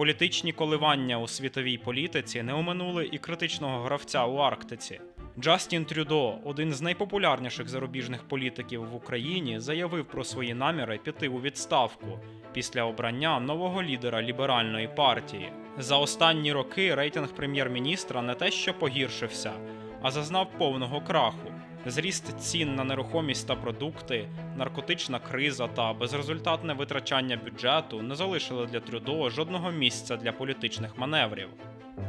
Політичні коливання у світовій політиці не оминули і критичного гравця у Арктиці. Джастін Трюдо, один з найпопулярніших зарубіжних політиків в Україні, заявив про свої наміри піти у відставку після обрання нового лідера ліберальної партії. За останні роки рейтинг прем'єр-міністра не те, що погіршився, а зазнав повного краху. Зріст цін на нерухомість та продукти, наркотична криза та безрезультатне витрачання бюджету не залишили для Трюдо жодного місця для політичних маневрів.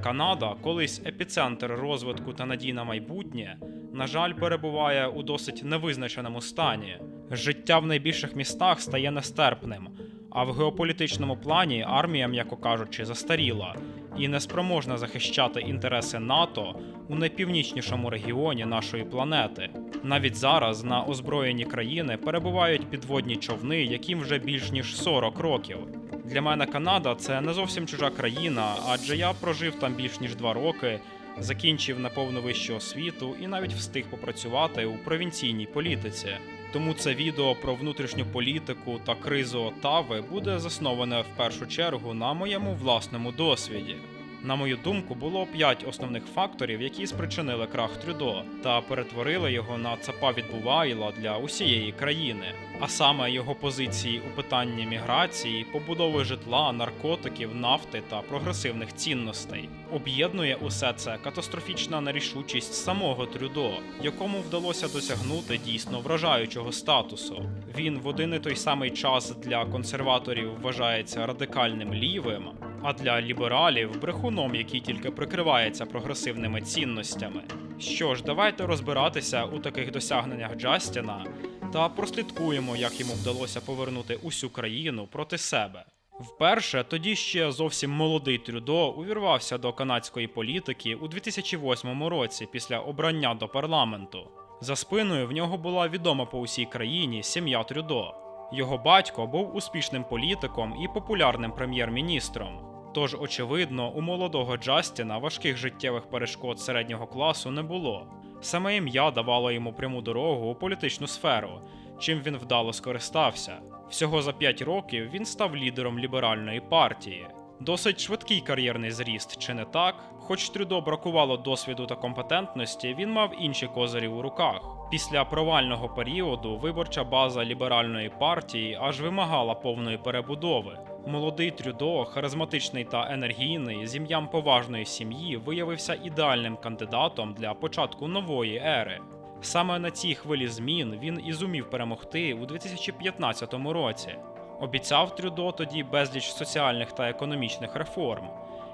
Канада, колись епіцентр розвитку та надій на майбутнє, на жаль, перебуває у досить невизначеному стані. Життя в найбільших містах стає нестерпним, а в геополітичному плані армія, м'яко кажучи, застаріла і неспроможна захищати інтереси НАТО у найпівнічнішому регіоні нашої планети. Навіть зараз на озброєні країни перебувають підводні човни, яким вже більш ніж 40 років. Для мене Канада це не зовсім чужа країна, адже я прожив там більш ніж два роки, закінчив на повну вищу освіту і навіть встиг попрацювати у провінційній політиці. Тому це відео про внутрішню політику та кризу Отави буде засноване в першу чергу на моєму власному досвіді. На мою думку, було п'ять основних факторів, які спричинили крах Трюдо та перетворили його на цапа відбувайла для усієї країни, а саме його позиції у питанні міграції, побудови житла, наркотиків, нафти та прогресивних цінностей. Об'єднує усе це катастрофічна нерішучість самого Трюдо, якому вдалося досягнути дійсно вражаючого статусу. Він в один і той самий час для консерваторів вважається радикальним лівим, а для лібералів брехуном, який тільки прикривається прогресивними цінностями. Що ж, давайте розбиратися у таких досягненнях Джастіна та прослідкуємо, як йому вдалося повернути усю країну проти себе. Вперше тоді ще зовсім молодий Трюдо увірвався до канадської політики у 2008 році після обрання до парламенту. За спиною в нього була відома по усій країні сім'я Трюдо. Його батько був успішним політиком і популярним прем'єр-міністром. Тож, очевидно, у молодого Джастіна важких життєвих перешкод середнього класу не було. Саме ім'я давало йому пряму дорогу у політичну сферу, чим він вдало скористався. Всього за 5 років він став лідером ліберальної партії. Досить швидкий кар'єрний зріст, чи не так? Хоч Трюдо бракувало досвіду та компетентності, він мав інші козирі у руках. Після провального періоду виборча база ліберальної партії аж вимагала повної перебудови. Молодий Трюдо, харизматичний та енергійний, з ім'ям поважної сім'ї, виявився ідеальним кандидатом для початку нової ери. Саме на цій хвилі змін він і зумів перемогти у 2015 році. Обіцяв Трюдо тоді безліч соціальних та економічних реформ.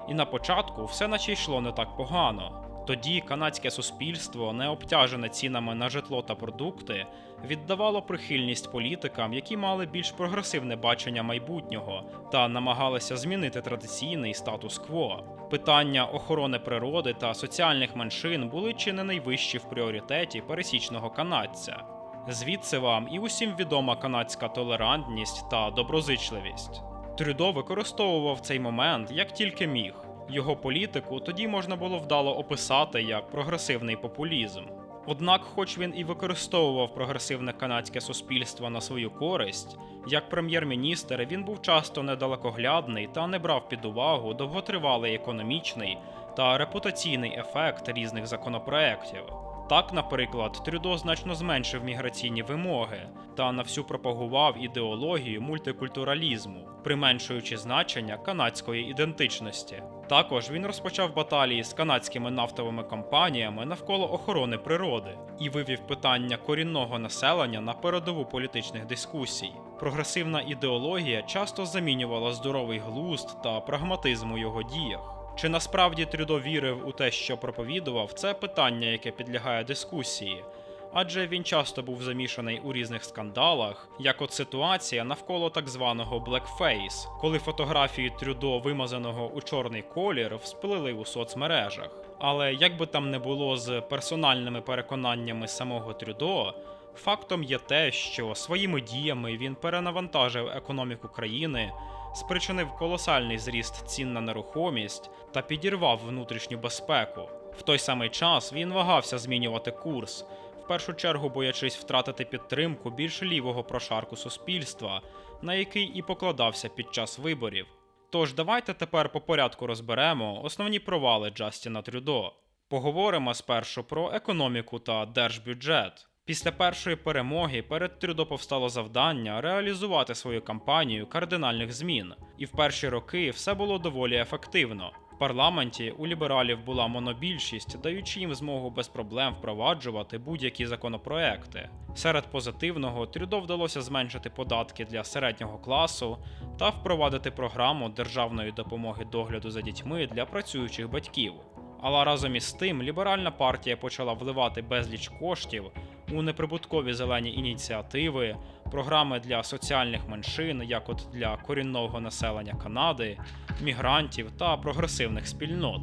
І на початку все наче йшло не так погано. Тоді канадське суспільство, не обтяжене цінами на житло та продукти, віддавало прихильність політикам, які мали більш прогресивне бачення майбутнього та намагалися змінити традиційний статус-кво. Питання охорони природи та соціальних меншин були чи не найвищі в пріоритеті пересічного канадця. Звідси вам і усім відома канадська толерантність та доброзичливість. Трюдо використовував цей момент як тільки міг. Його політику тоді можна було вдало описати як прогресивний популізм. Однак, хоч він і використовував прогресивне канадське суспільство на свою користь, як прем'єр-міністр він був часто недалекоглядний та не брав під увагу довготривалий економічний та репутаційний ефект різних законопроєктів. Так, наприклад, Трюдо значно зменшив міграційні вимоги та на всю пропагував ідеологію мультикультуралізму, применшуючи значення канадської ідентичності. Також він розпочав баталії з канадськими нафтовими компаніями навколо охорони природи і вивів питання корінного населення на передову політичних дискусій. Прогресивна ідеологія часто замінювала здоровий глузд та прагматизм у його діях. Чи насправді Трюдо вірив у те, що проповідував, це питання, яке підлягає дискусії. Адже він часто був замішаний у різних скандалах, як от ситуація навколо так званого Blackface, коли фотографії Трюдо, вимазаного у чорний колір, всплили у соцмережах. Але як би там не було з персональними переконаннями самого Трюдо, фактом є те, що своїми діями він перенавантажив економіку країни, спричинив колосальний зріст цін на нерухомість та підірвав внутрішню безпеку. В той самий час він вагався змінювати курс, в першу чергу боячись втратити підтримку більш лівого прошарку суспільства, на який і покладався під час виборів. Тож давайте тепер по порядку розберемо основні провали Джастіна Трюдо. Поговоримо спершу про економіку та держбюджет. Після першої перемоги перед Трюдо повстало завдання реалізувати свою кампанію кардинальних змін, і в перші роки все було доволі ефективно. В парламенті у лібералів була монобільшість, даючи їм змогу без проблем впроваджувати будь-які законопроекти. Серед позитивного Трюдо вдалося зменшити податки для середнього класу та впровадити програму державної допомоги догляду за дітьми для працюючих батьків. Але разом із тим ліберальна партія почала вливати безліч коштів у неприбуткові зелені ініціативи, програми для соціальних меншин, як от для корінного населення Канади, мігрантів та прогресивних спільнот.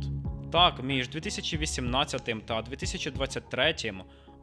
Так, між 2018 та 2023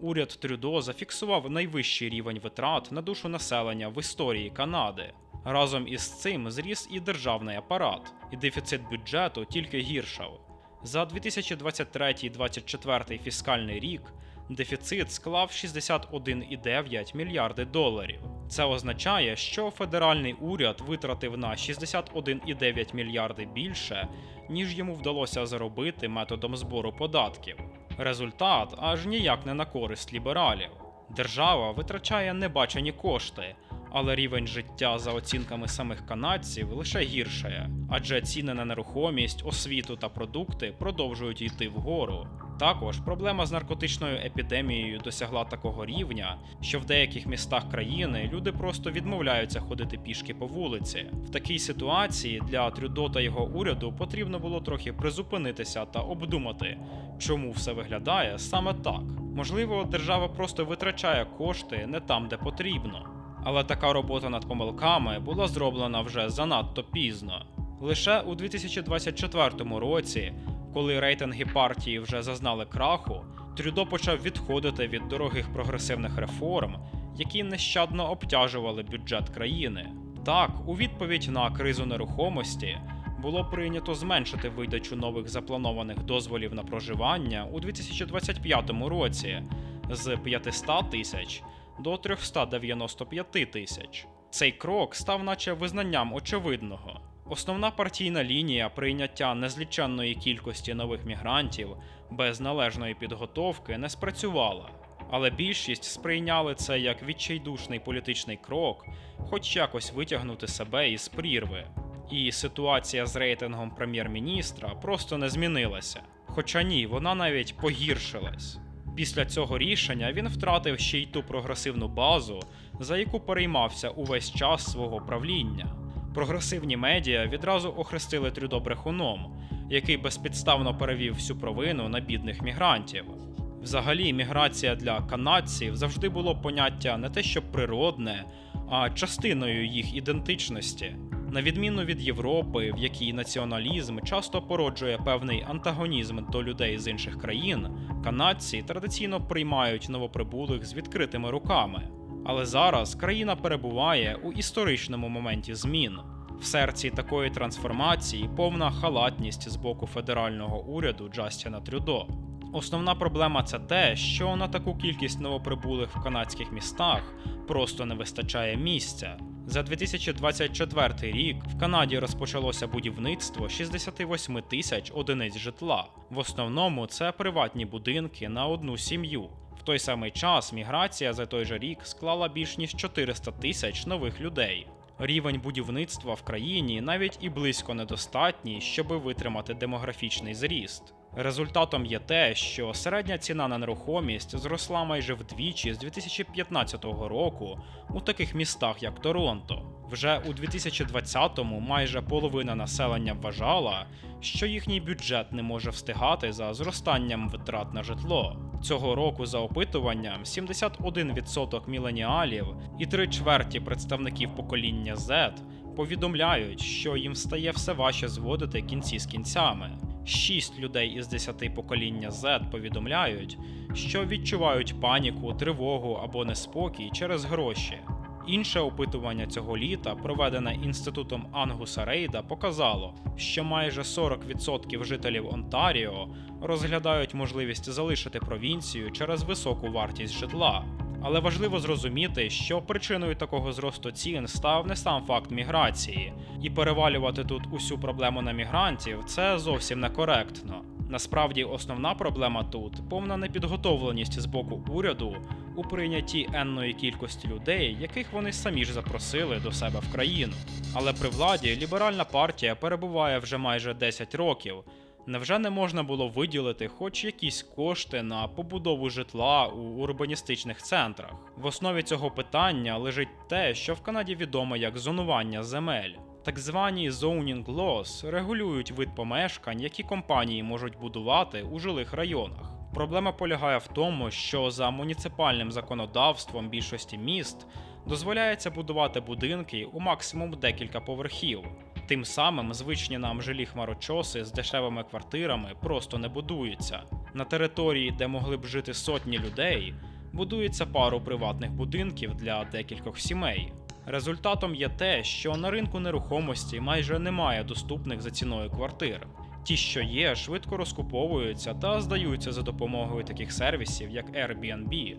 уряд Трюдо зафіксував найвищий рівень витрат на душу населення в історії Канади. Разом із цим зріс і державний апарат, і дефіцит бюджету тільки гіршав. За 2023-2024 фіскальний рік дефіцит склав 61,9 мільярди доларів. Це означає, що федеральний уряд витратив на 61,9 мільярди більше, ніж йому вдалося заробити методом збору податків. Результат аж ніяк не на користь лібералів. Держава витрачає небачені кошти, але рівень життя за оцінками самих канадців лише гіршає, адже ціни на нерухомість, освіту та продукти продовжують йти вгору. Також проблема з наркотичною епідемією досягла такого рівня, що в деяких містах країни люди просто відмовляються ходити пішки по вулиці. В такій ситуації для Трюдо та його уряду потрібно було трохи призупинитися та обдумати, чому все виглядає саме так. Можливо, держава просто витрачає кошти не там, де потрібно. Але така робота над помилками була зроблена вже занадто пізно. Лише у 2024 році, коли рейтинги партії вже зазнали краху, Трюдо почав відходити від дорогих прогресивних реформ, які нещадно обтяжували бюджет країни. Так, у відповідь на кризу нерухомості було прийнято зменшити видачу нових запланованих дозволів на проживання у 2025 році з 500 тисяч до 395 тисяч. Цей крок став наче визнанням очевидного. Основна партійна лінія прийняття незліченної кількості нових мігрантів без належної підготовки не спрацювала, але більшість сприйняли це як відчайдушний політичний крок, хоч якось витягнути себе із прірви. І ситуація з рейтингом прем'єр-міністра просто не змінилася. Хоча ні, вона навіть погіршилась. Після цього рішення він втратив ще й ту прогресивну базу, за яку переймався увесь час свого правління. Прогресивні медіа відразу охрестили Трюдо брехуном, який безпідставно перевів всю провину на бідних мігрантів. Взагалі, міграція для канадців завжди було поняття не те, що природне, а частиною їх ідентичності. На відміну від Європи, в якій націоналізм часто породжує певний антагонізм до людей з інших країн, канадці традиційно приймають новоприбулих з відкритими руками. Але зараз країна перебуває у історичному моменті змін. В серці такої трансформації повна халатність з боку федерального уряду Джастіна Трюдо. Основна проблема це те, що на таку кількість новоприбулих в канадських містах просто не вистачає місця. За 2024 рік в Канаді розпочалося будівництво 68 тисяч одиниць житла. В основному це приватні будинки на одну сім'ю. В той самий час міграція за той же рік склала більш ніж 400 тисяч нових людей. Рівень будівництва в країні навіть і близько недостатній, щоби витримати демографічний зріст. Результатом є те, що середня ціна на нерухомість зросла майже вдвічі з 2015 року у таких містах, як Торонто. Вже у 2020-му майже половина населення вважала, що їхній бюджет не може встигати за зростанням витрат на житло. Цього року за опитуванням 71% міленіалів і три чверті представників покоління Z повідомляють, що їм стає все важче зводити кінці з кінцями. 6 людей із 10 покоління Z повідомляють, що відчувають паніку, тривогу або неспокій через гроші. Інше опитування цього літа, проведене інститутом Ангуса Рейда, показало, що майже 40% жителів Онтаріо розглядають можливість залишити провінцію через високу вартість житла. Але важливо зрозуміти, що причиною такого зросту цін став не сам факт міграції, і перевалювати тут усю проблему на мігрантів це зовсім некоректно. Насправді, основна проблема тут повна непідготовленість з боку уряду у прийнятті енної кількості людей, яких вони самі ж запросили до себе в країну. Але при владі ліберальна партія перебуває вже майже 10 років. Невже не можна було виділити хоч якісь кошти на побудову житла у урбаністичних центрах? В основі цього питання лежить те, що в Канаді відомо як зонування земель. Так звані zoning laws регулюють вид помешкань, які компанії можуть будувати у жилих районах. Проблема полягає в тому, що за муніципальним законодавством більшості міст дозволяється будувати будинки у максимум декілька поверхів. Тим самим звичні нам жилі хмарочоси з дешевими квартирами просто не будуються. На території, де могли б жити сотні людей, будується пару приватних будинків для декількох сімей. Результатом є те, що на ринку нерухомості майже немає доступних за ціною квартир. Ті, що є, швидко розкуповуються та здаються за допомогою таких сервісів, як Airbnb.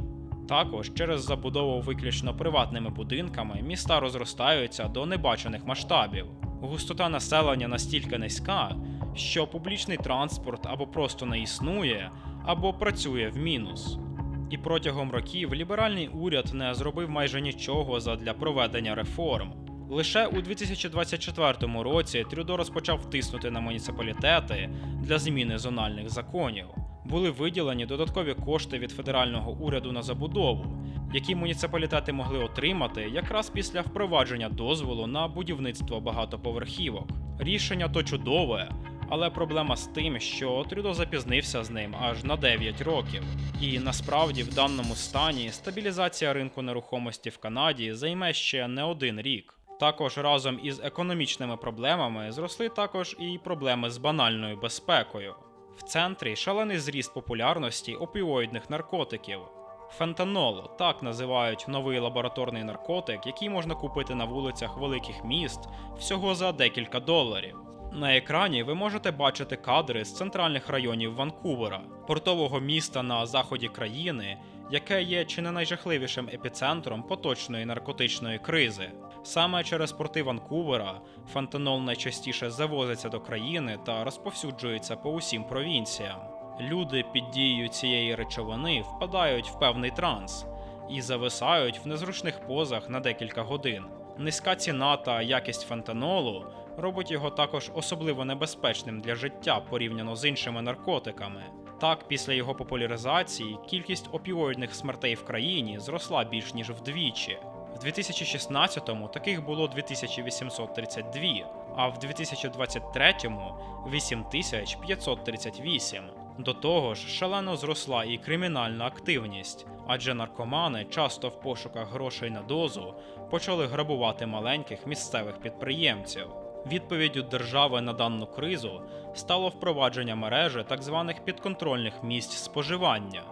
Також через забудову виключно приватними будинками міста розростаються до небачених масштабів. Густота населення настільки низька, що публічний транспорт або просто не існує, або працює в мінус. І протягом років ліберальний уряд не зробив майже нічого задля проведення реформ. Лише у 2024 році Трюдо розпочав тиснути на муніципалітети для зміни зональних законів. Були виділені додаткові кошти від федерального уряду на забудову, які муніципалітети могли отримати якраз після впровадження дозволу на будівництво багатоповерхівок. Рішення то чудове, але проблема з тим, що Трюдо запізнився з ним аж на 9 років. І насправді в даному стані стабілізація ринку нерухомості в Канаді займе ще не один рік. Також разом із економічними проблемами зросли також і проблеми з банальною безпекою. В центрі шалений зріст популярності опіоїдних наркотиків. Фентанол так називають новий лабораторний наркотик, який можна купити на вулицях великих міст всього за декілька доларів. На екрані ви можете бачити кадри з центральних районів Ванкувера, портового міста на заході країни, яке є чи не найжахливішим епіцентром поточної наркотичної кризи. Саме через порти Ванкувера фентанол найчастіше завозиться до країни та розповсюджується по усім провінціям. Люди під дією цієї речовини впадають в певний транс і зависають в незручних позах на декілька годин. Низька ціна та якість фентанолу робить його також особливо небезпечним для життя порівняно з іншими наркотиками. Так, після його популяризації кількість опіоїдних смертей в країні зросла більш ніж вдвічі. В 2016-му таких було 2832, а в 2023-му 8538. До того ж, шалено зросла і кримінальна активність, адже наркомани, часто в пошуках грошей на дозу, почали грабувати маленьких місцевих підприємців. Відповіддю держави на дану кризу стало впровадження мережі так званих підконтрольних місць споживання,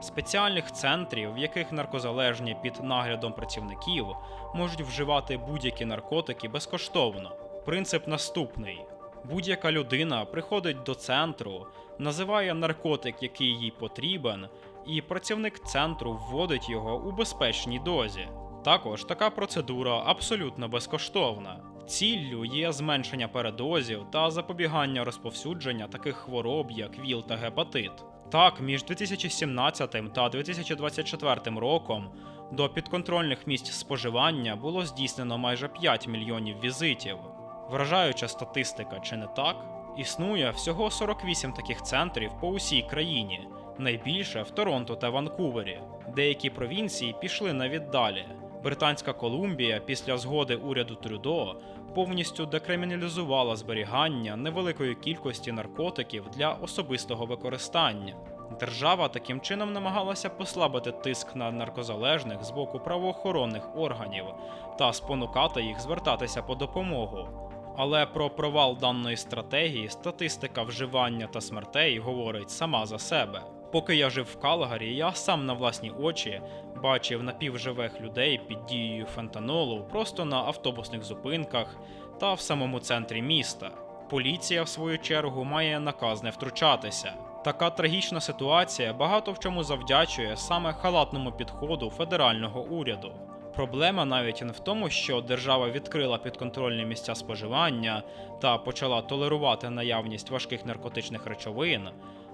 спеціальних центрів, в яких наркозалежні під наглядом працівників можуть вживати будь-які наркотики безкоштовно. Принцип наступний: будь-яка людина приходить до центру, називає наркотик, який їй потрібен, і працівник центру вводить його у безпечній дозі. Також така процедура абсолютно безкоштовна. Ціллю є зменшення передозів та запобігання розповсюдження таких хвороб, як ВІЛ та гепатит. Так, між 2017 та 2024 роком до підконтрольних місць споживання було здійснено майже 5 мільйонів візитів. Вражаюча статистика, чи не так? Існує всього 48 таких центрів по усій країні, найбільше в Торонто та Ванкувері. Деякі провінції пішли навіть далі. Британська Колумбія після згоди уряду Трюдо повністю декриміналізувала зберігання невеликої кількості наркотиків для особистого використання. Держава таким чином намагалася послабити тиск на наркозалежних з боку правоохоронних органів та спонукати їх звертатися по допомогу. Але про провал даної стратегії статистика вживання та смертей говорить сама за себе. Поки я жив в Калгарі, я сам на власні очі бачив напівживих людей під дією фентанолу просто на автобусних зупинках та в самому центрі міста. Поліція, в свою чергу, має наказ не втручатися. Така трагічна ситуація багато в чому завдячує саме халатному підходу федерального уряду. Проблема навіть не в тому, що держава відкрила підконтрольні місця споживання та почала толерувати наявність важких наркотичних речовин,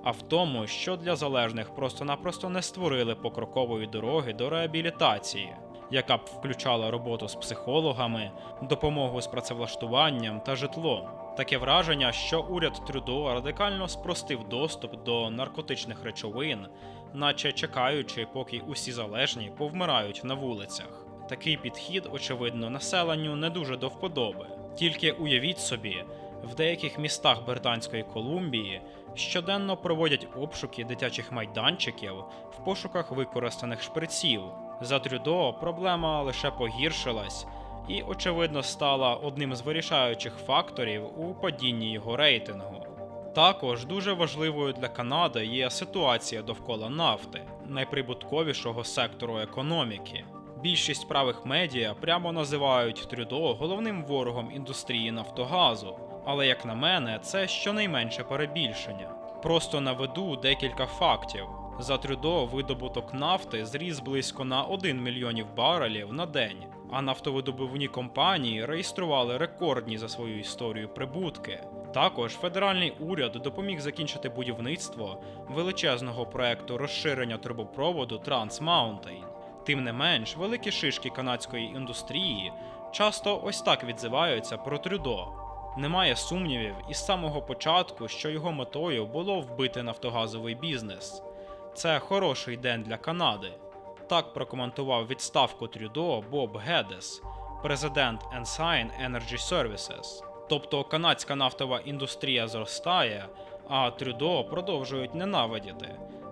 а в тому, що для залежних просто-напросто не створили покрокової дороги до реабілітації, яка б включала роботу з психологами, допомогу з працевлаштуванням та житлом. Таке враження, що уряд Трюдо радикально спростив доступ до наркотичних речовин, наче чекаючи, поки усі залежні повмирають на вулицях. Такий підхід, очевидно, населенню не дуже до вподоби. Тільки уявіть собі, в деяких містах Британської Колумбії щоденно проводять обшуки дитячих майданчиків в пошуках використаних шприців. За Трюдо проблема лише погіршилась і, очевидно, стала одним з вирішаючих факторів у падінні його рейтингу. Також дуже важливою для Канади є ситуація довкола нафти, найприбутковішого сектору економіки. Більшість правих медіа прямо називають Трюдо головним ворогом індустрії Нафтогазу, але як на мене, це щонайменше перебільшення. Просто наведу декілька фактів. За Трюдо видобуток нафти зріс близько на 1 мільйонів барелів на день, а нафтовидобувні компанії реєстрували рекордні за свою історію прибутки. Також федеральний уряд допоміг закінчити будівництво величезного проекту розширення трубопроводу Trans Mountain. Тим не менш, великі шишки канадської індустрії часто ось так відзиваються про Трюдо. Немає сумнівів із самого початку, що його метою було вбити нафтогазовий бізнес. Це хороший день для Канади. Так прокоментував відставку Трюдо Боб Гедес, президент Ensign Energy Services. Тобто канадська нафтова індустрія зростає, а Трюдо продовжують ненавидіти.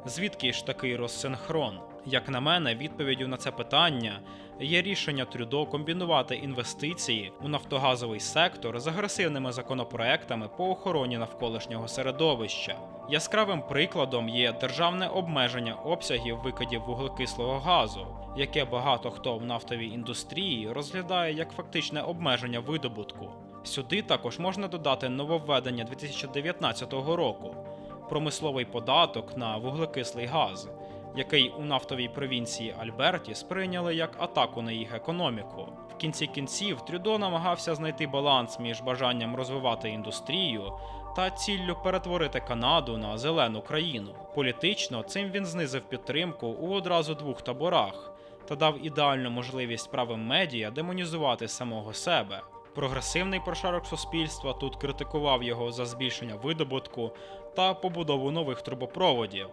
Звідки ж такий розсинхрон? Як на мене, відповіддю на це питання є рішення Трюдо комбінувати інвестиції у нафтогазовий сектор з агресивними законопроектами по охороні навколишнього середовища. Яскравим прикладом є державне обмеження обсягів викидів вуглекислого газу, яке багато хто в нафтовій індустрії розглядає як фактичне обмеження видобутку. Сюди також можна додати нововведення 2019 року промисловий податок на вуглекислий газ, який у нафтовій провінції Альберті сприйняли як атаку на їх економіку. В кінці кінців Трюдо намагався знайти баланс між бажанням розвивати індустрію та ціллю перетворити Канаду на зелену країну. Політично цим він знизив підтримку у одразу двох таборах та дав ідеальну можливість правим медіа демонізувати самого себе. Прогресивний прошарок суспільства тут критикував його за збільшення видобутку та побудову нових трубопроводів.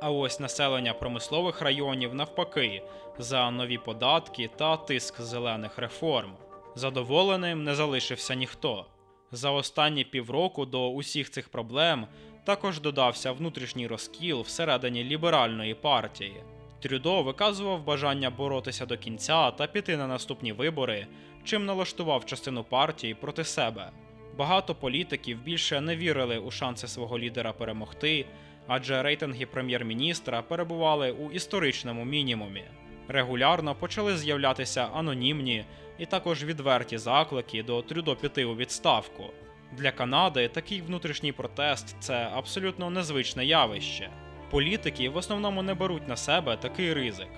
А ось населення промислових районів навпаки за нові податки та тиск зелених реформ. Задоволеним не залишився ніхто. За останні півроку до усіх цих проблем також додався внутрішній розкіл всередині ліберальної партії. Трюдо виказував бажання боротися до кінця та піти на наступні вибори, чим налаштував частину партії проти себе. Багато політиків більше не вірили у шанси свого лідера перемогти, адже рейтинги прем'єр-міністра перебували у історичному мінімумі. Регулярно почали з'являтися анонімні і також відверті заклики до Трюдо піти у відставку. Для Канади такий внутрішній протест це абсолютно незвичне явище. Політики в основному не беруть на себе такий ризик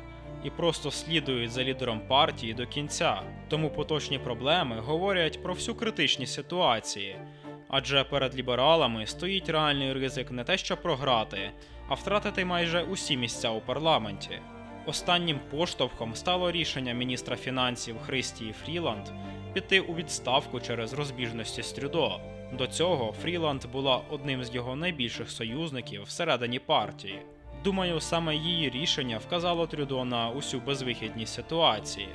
і просто слідують за лідером партії до кінця. Тому поточні проблеми говорять про всю критичність ситуації, адже перед лібералами стоїть реальний ризик не те, що програти, а втратити майже усі місця у парламенті. Останнім поштовхом стало рішення міністра фінансів Христії Фріланд піти у відставку через розбіжності з Трюдо. До цього Фріланд була одним з його найбільших союзників всередині партії. Думаю, саме її рішення вказало Трюдо на усю безвихідність ситуації.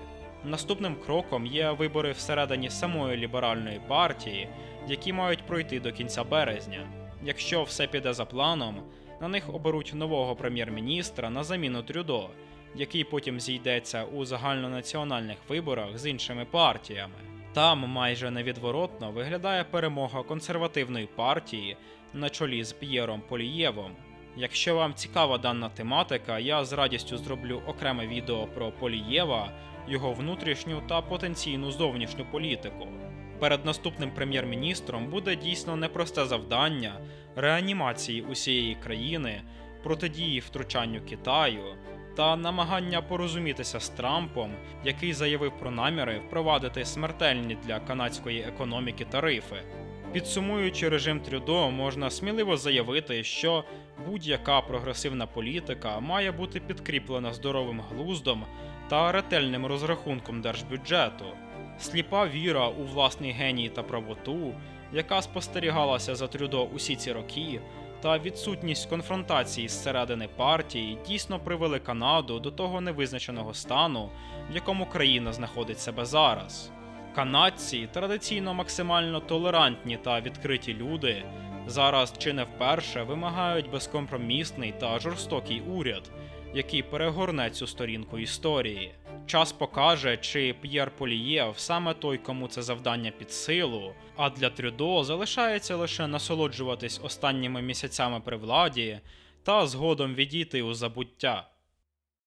Наступним кроком є вибори всередині самої ліберальної партії, які мають пройти до кінця березня. Якщо все піде за планом, на них оберуть нового прем'єр-міністра на заміну Трюдо, який потім зійдеться у загальнонаціональних виборах з іншими партіями. Там майже невідворотно виглядає перемога консервативної партії на чолі з П'єром Полієвом. Якщо вам цікава дана тематика, я з радістю зроблю окреме відео про Полієва, його внутрішню та потенційну зовнішню політику. Перед наступним прем'єр-міністром буде дійсно непросте завдання реанімації усієї країни, протидії втручанню Китаю та намагання порозумітися з Трампом, який заявив про наміри впровадити смертельні для канадської економіки тарифи. Підсумуючи режим Трюдо, можна сміливо заявити, що будь-яка прогресивна політика має бути підкріплена здоровим глуздом та ретельним розрахунком держбюджету. Сліпа віра у власний геній та правоту, яка спостерігалася за Трюдо усі ці роки, та відсутність конфронтації зсередини партії дійсно привели Канаду до того невизначеного стану, в якому країна знаходить себе зараз. Канадці, традиційно максимально толерантні та відкриті люди, зараз чи не вперше вимагають безкомпромісний та жорстокий уряд, який перегорне цю сторінку історії. Час покаже, чи П'єр Полієв саме той, кому це завдання під силу, а для Трюдо залишається лише насолоджуватись останніми місяцями при владі та згодом відійти у забуття.